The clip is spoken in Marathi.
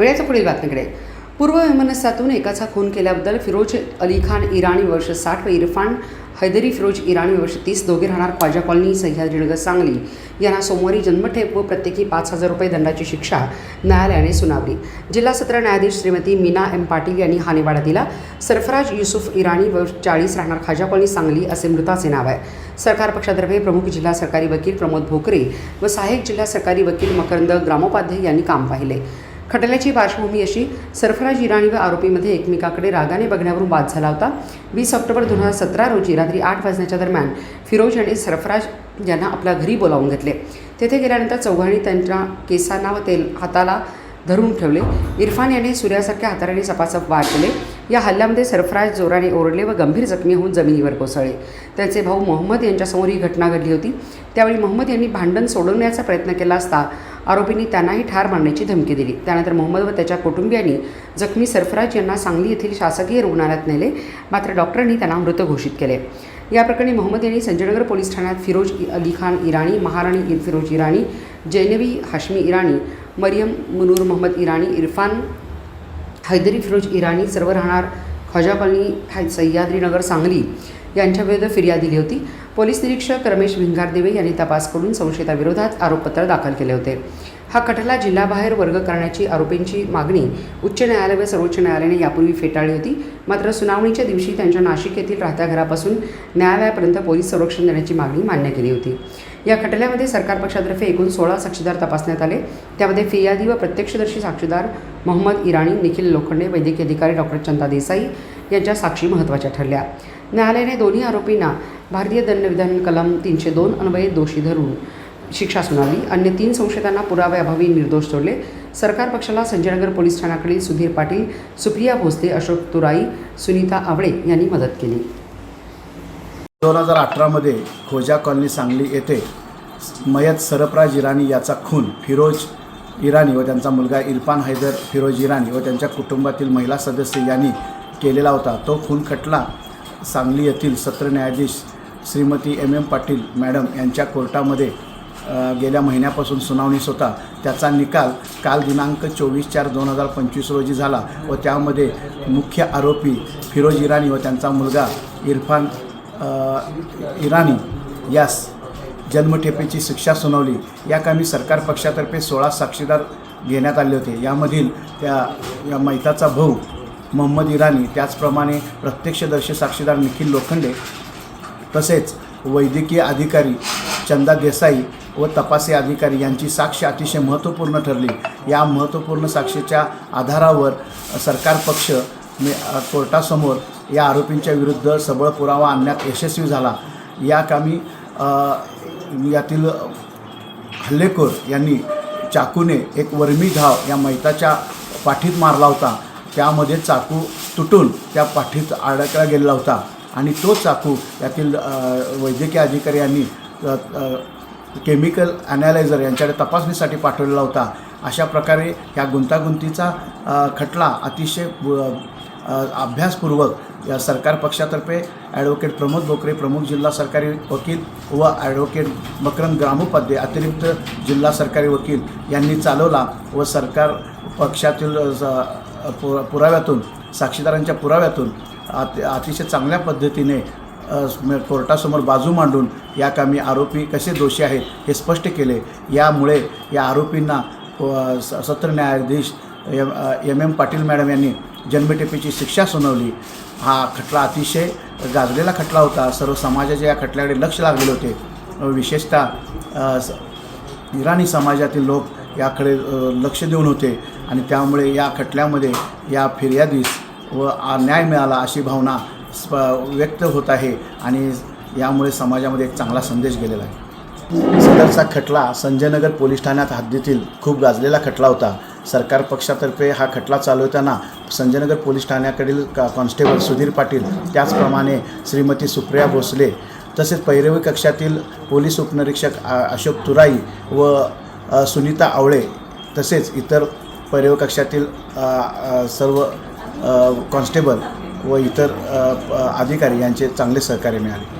वेळेच्या पुढील बातमीकडे. पूर्व वैमनस्यातून एकाचा खून केल्याबद्दल फिरोज अली खान इराणी वर्ष साठ व इरफान हैदरी फिरोज इराणी वर्ष तीस दोघे राहणार ख्वाजा कॉलनी सह्याद्रीनगर सांगली. यांना सोमवारी जन्मठेप व प्रत्येकी पाच हजार रुपये दंडाची शिक्षा न्यायालयाने सुनावली. जिल्हा सत्र न्यायाधीश श्रीमती मीना एम पाटील यांनी हा निवाडा दिला. सरफराज युसुफ इराणी व चाळीस राहणार खाजा कॉलनी सांगली असे मृताचे नाव आहे. सरकार पक्षातर्फे प्रमुख जिल्हा सरकारी वकील प्रमोद भोकरे व सहाय्यक जिल्हा सरकारी वकील मकरंद ग्रामोपाध्याय यांनी काम पाहिले. खटल्याची पार्श्वभूमी अशी सरफराज इराणी व आरोपीमध्ये एकमेकाकडे रागाने बघण्यावरून वाद झाला होता. वीस ऑक्टोबर दोन हजार सतरा रोजी रात्री आठ वाजण्याच्या दरम्यान फिरोज यांनी सरफराज यांना आपल्या घरी बोलावून घेतले. तेथे गेल्यानंतर चौघांनी त्यांच्या केसांना व तेल हाताला धरून ठेवले. इरफान याने सूर्यासारख्या हाताने सपासप वार केले. या हल्ल्यामध्ये सरफराज जोराने ओरडले व गंभीर जखमी होऊन जमिनीवर कोसळले. त्यांचे भाऊ मोहम्मद यांच्यासमोर ही घटना घडली होती. त्यावेळी मोहम्मद यांनी भांडण सोडवण्याचा प्रयत्न केला असता आरोपींनी त्यांनाही ठार मारण्याची धमकी दिली. त्यानंतर मोहम्मद व त्याच्या कुटुंबियांनी जखमी सरफराज यांना सांगली येथील शासकीय रुग्णालयात नेले. मात्र डॉक्टरांनी त्यांना मृत घोषित केले. या प्रकरणी मोहम्मद यांनी संजयनगर पोलीस ठाण्यात फिरोज अली खान इराणी महाराणी फिरोज इराणी जैनवी हाशमी इराणी मरियम मुनूर मोहम्मद इराणी इरफान हैदरी फिरोज इराणी सर्व राहणार ख्वाजा आणि सह्याद्रीनगर सांगली यांच्याविरुद्ध फिर्याद दिली होती. पोलीस निरीक्षक रमेश भिंगारदेवे यांनी तपास करून संशयिताविरोधात आरोपपत्र दाखल केले होते. हा खटला जिल्हाबाहेर वर्ग करण्याची आरोपींची मागणी उच्च न्यायालय व सर्वोच्च न्यायालयाने यापूर्वी फेटाळली होती. मात्र सुनावणीच्या दिवशी त्यांच्या नाशिक येथील राहत्या घरापासून न्यायालयापर्यंत पोलीस संरक्षण देण्याची मागणी मान्य केली होती. या खटल्यामध्ये सरकार पक्षातर्फे एकूण सोळा साक्षीदार तपासण्यात आले. त्यामध्ये फिर्यादी व प्रत्यक्षदर्शी साक्षीदार मोहम्मद इराणी निखिल लोखंडे वैद्यकीय अधिकारी डॉक्टर चंदा देसाई यांच्या साक्षी महत्त्वाच्या ठरल्या. न्यायालयाने दोन्ही आरोपींना भारतीय दंडविधान कलम तीनशे दोन अन्वये दोषी धरून शिक्षा सुनावली. अन्य तीन संशयितांना पुराव्याअभावी निर्दोष सोडले. सरकार पक्षाला संजयनगर पोलीस ठाण्याकडील सुधीर पाटील सुप्रिया भोसले अशोक तुराई सुनीता आवळे यांनी मदत केली. दोन हजार अठरामध्ये खोजा कॉलनी सांगली येथे मयत सरफराज इराणी याचा खून फिरोज इराणी व त्यांचा मुलगा इरफान हैदर फिरोज इराणी व त्यांच्या कुटुंबातील महिला सदस्य यांनी केलेला होता. तो खून खटला सांगली येथील सत्र न्यायाधीश Shrimati M M Patil madam यांच्या कोर्टामध्ये गेल्या महिन्यापासून सुनावणीस होता. त्याचा निकाल काल दिनांक चोवीस चार दोन हजार पंचवीस रोजी झाला व त्यामध्ये मुख्य आरोपी फिरोज इराणी व त्यांचा मुलगा इरफान इराणी यास जन्मठेपेची शिक्षा सुनावली. या कामी सरकार पक्षातर्फे सोळा साक्षीदार घेण्यात आले होते. यामधील त्या या मैताचा भाऊ मोहम्मद इराणी त्याचप्रमाणे प्रत्यक्षदर्शी साक्षीदार निखिल लोखंडे तसेच वैद्यकीय अधिकारी चंदा देसाई व तपासी अधिकारी यांची साक्ष अतिशय महत्त्वपूर्ण ठरली. या महत्त्वपूर्ण साक्षीच्या आधारावर सरकार पक्ष कोर्टासमोर या आरोपींच्या विरुद्ध सबळ पुरावा आणण्यात यशस्वी झाला. या कामी यातील हल्लेखोर यांनी चाकूने एक वर्मी घाव या मैताच्या पाठीत मारला होता. त्यामध्ये चाकू तुटून त्या पाठीत अडकला गेलेला होता आणि तो चाकू यातील वैद्यकीय अधिकारी यांनी केमिकल ॲनालायझर यांच्याकडे तपासणीसाठी पाठवलेला होता. अशा प्रकारे ह्या गुंतागुंतीचा खटला अतिशय अभ्यासपूर्वक या सरकार पक्षातर्फे ॲडव्होकेट प्रमोद बोकरे प्रमुख जिल्हा सरकारी वकील व ॲडव्होकेट मकरंद ग्रामोपाध्ये अतिरिक्त जिल्हा सरकारी वकील यांनी चालवला व सरकार पक्षातील पु पुराव्यातून साक्षीदारांच्या पुराव्यातून अति अतिशय चांगल्या पद्धतीने कोर्टासमोर बाजू मांडून या कामी आरोपी कसे दोषी आहेत हे स्पष्ट केले. यामुळे या आरोपींना स- सत्र न्यायाधीश M M M Patil madam यांनी जन्मठेपेची शिक्षा सुनावली. हा खटला अतिशय गाजलेला खटला होता. सर्व समाजाच्या या खटल्याकडे लक्ष लागलेले होते. विशेषतः इराणी समाजातील लोक याकडे लक्ष देऊन होते आणि त्यामुळे या खटल्यामध्ये या फिर्यादीस व न्याय मिळाला अशी भावना स्प व्यक्त होत आहे आणि यामुळे समाजामध्ये एक चांगला संदेश गेलेला आहे. सदरचा खटला संजयनगर पोलीस ठाण्यात हद्दीतील खूप गाजलेला खटला होता. सरकार पक्षातर्फे हा खटला चालवताना संजयनगर पोलीस ठाण्याकडील का कॉन्स्टेबल सुधीर पाटील त्याचप्रमाणे श्रीमती सुप्रिया भोसले तसेच पैरवी कक्षातील पोलीस उपनिरीक्षक अशोक तुराई व सुनीता आवळे तसेच इतर पैरवी कक्षातील सर्व कॉन्स्टेबल व इतर अधिकारी यांचे चांगले सहकार्य मिळाले.